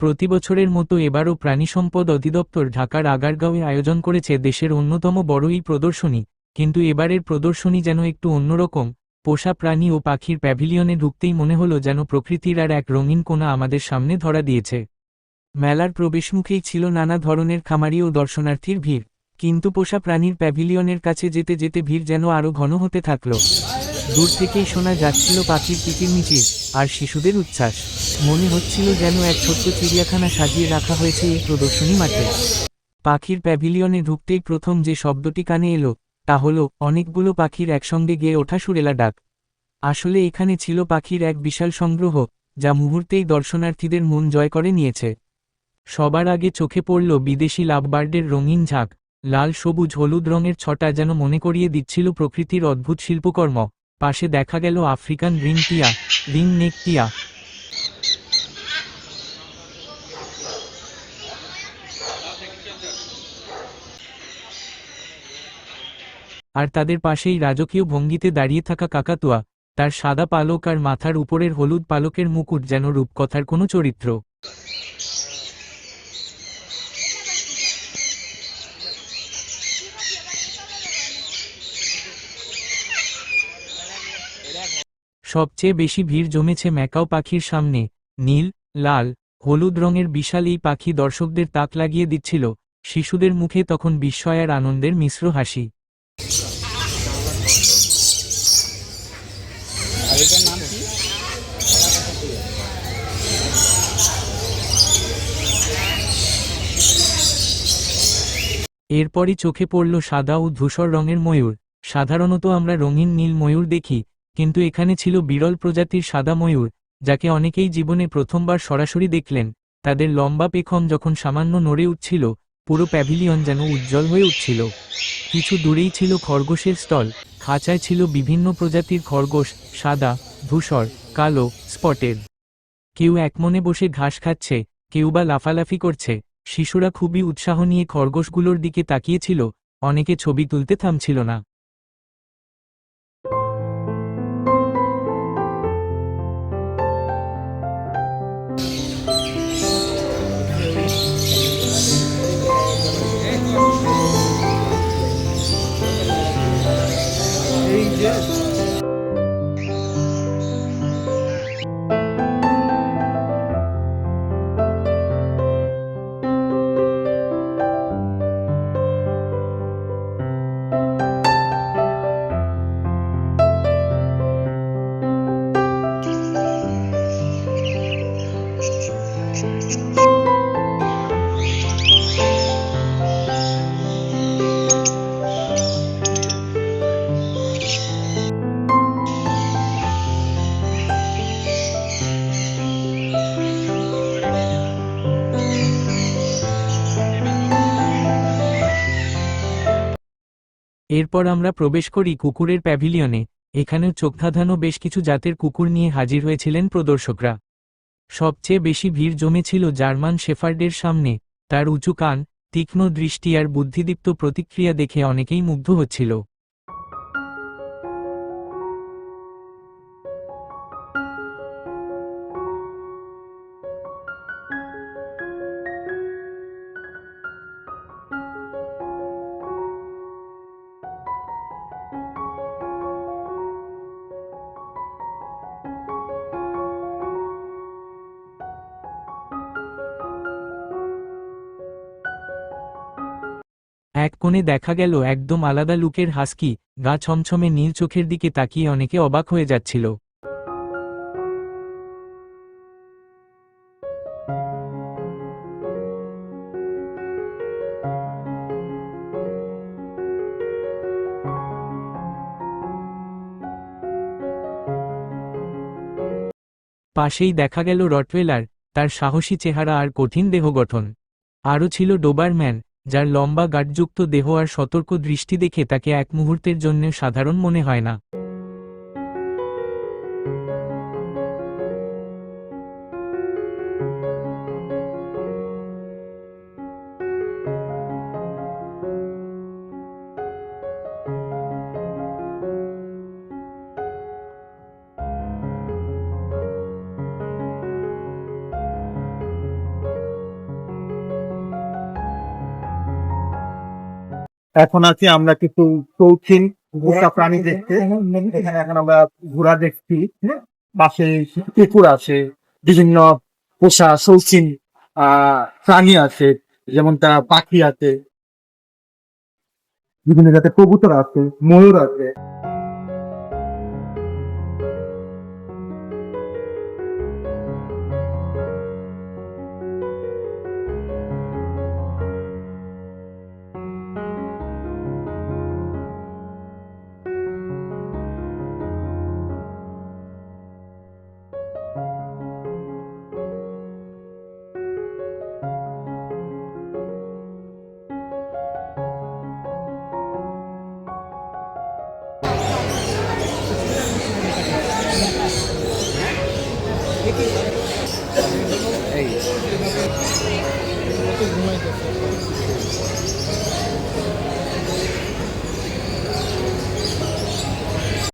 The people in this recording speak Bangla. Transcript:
প্রতিবছরের মতো এবারও প্রাণিসম্পদ অধিদপ্তর ঢাকার আগারগাঁওয়ে আয়োজন করেছে দেশের অন্যতম বড় এই প্রদর্শনী, কিন্তু এবারের প্রদর্শনী যেন একটু অন্যরকম, পোষা প্রাণী ও পাখির প্যাভিলিয়নে ঢুকতেই মনে হলো যেন প্রকৃতির আর এক রঙিন কোনা আমাদের সামনে ধরা দিয়েছে। মেলার প্রবেশমুখেই ছিল নানা ধরনের খামারি ও দর্শনার্থীর ভিড়, কিন্তু পোষা প্রাণীর প্যাভিলিয়নের কাছে যেতে যেতে ভিড় যেন আরও ঘন হতে থাকল। দূর থেকেই শোনা যাচ্ছিল পাখির কিচিরমিচির আর শিশুদের উচ্ছ্বাস। মনে হচ্ছিল যেন এক ছোট্ট চিড়িয়াখানা সাজিয়ে রাখা হয়েছে এই প্রদর্শনী মাঠে। পাখির প্যাভিলিয়নে ঢুকতেই প্রথম যে শব্দটি কানে এলো, তা হলো, অনেকগুলো পাখির একসঙ্গে গেয়ে ওঠা সুরেলা ডাক। আসলে এখানে ছিল পাখির এক বিশাল সংগ্রহ, যা মুহূর্তেই দর্শনার্থীদের মন জয় করে নিয়েছে। সবার আগে চোখে পড়ল বিদেশি লাভবার্ডের রঙিন ঝাঁক, লাল, সবুজ, হলুদ রঙের ছটা যেন মনে করিয়ে দিচ্ছিল প্রকৃতির অদ্ভুত শিল্পকর্ম। পাশে দেখা গেল আফ্রিকান রিং টিয়া রিং নেক টিয়া। আর তাদের পাশেই রাজকীয় ভঙ্গিতে দাঁড়িয়ে থাকা কাকাতুয়া, তার সাদা পালক আর মাথার উপরের হলুদ পালকের মুকুট যেন রূপকথার কোনো চরিত্র। সবচেয়ে বেশি ভিড় জমেছে ম্যাকাও পাখির সামনে, নীল, লাল, হলুদ রঙের বিশাল এই পাখি দর্শকদের তাক লাগিয়ে দিচ্ছিল, শিশুদের মুখে তখন বিস্ময় আর আনন্দের মিশ্র হাসি। এরপরই চোখে পড়ল সাদা ও ধূসর রঙের ময়ূর, সাধারণত আমরা রঙিন নীল ময়ূর দেখি কিন্তু এখানে ছিল বিরল প্রজাতির সাদা ময়ূর, যাকে অনেকেই জীবনে প্রথমবার সরাসরি দেখলেন। তাদের লম্বা পেখম যখন সামান্য নড়ে উঠছিল, পুরো প্যাভিলিয়ন যেন উজ্জ্বল হয়ে উঠছিল। কিছু দূরেই ছিল খরগোশের স্টল, খাঁচায় ছিল বিভিন্ন প্রজাতির খরগোশ, সাদা, ধূসর, কালো, স্পটেড। কেউ একমনে বসে ঘাস খাচ্ছে, কেউ বা লাফালাফি করছে। শিশুরা খুবই উৎসাহ নিয়ে খরগোশগুলোর দিকে তাকিয়েছিল, অনেকে ছবি তুলতে থামছিল না। এরপর আমরা প্রবেশ করি কুকুরের প্যাভিলিয়নে। এখানেও চোখধাঁধানো বেশ কিছু জাতের কুকুর নিয়ে হাজির হয়েছিলেন প্রদর্শকরা। সবচেয়ে বেশি ভিড় জমেছিল জার্মান শেফার্ডের সামনে। তার উঁচু কান, তীক্ষ্ণ দৃষ্টি আর বুদ্ধিদীপ্ত প্রতিক্রিয়া দেখে অনেকেই মুগ্ধ হচ্ছিল। এক কোণে দেখা গেল একদম আলাদা লুকের হাস্কি, গা ছমছমে নীল চোখের দিকে তাকিয়ে অনেকে অবাক হয়ে যাচ্ছিল। পাশেই দেখা গেল রটওয়েলার, তার সাহসী চেহারা আর কঠিন দেহ গঠন আরও ছিল ডোবারম্যান যার লম্বা গাঢ়যুক্ত দেহ আর সতর্ক দৃষ্টি দেখে তাকে এক মুহূর্তের জন্য সাধারণ মনে হয় না। এখন আছি, আমরা কিছু শৌখিন গোটা প্রাণী দেখতে। এখানে এখন আমরা ঘোড়া দেখছি। পাশে কুকুর আছে, বিভিন্ন পোষা শৌখিন প্রাণী আছে যেমন তারা পাখি আছে। বিভিন্ন জাতের কবুতর আছে, ময়ূর আছে। এই ঘুমাইতেছে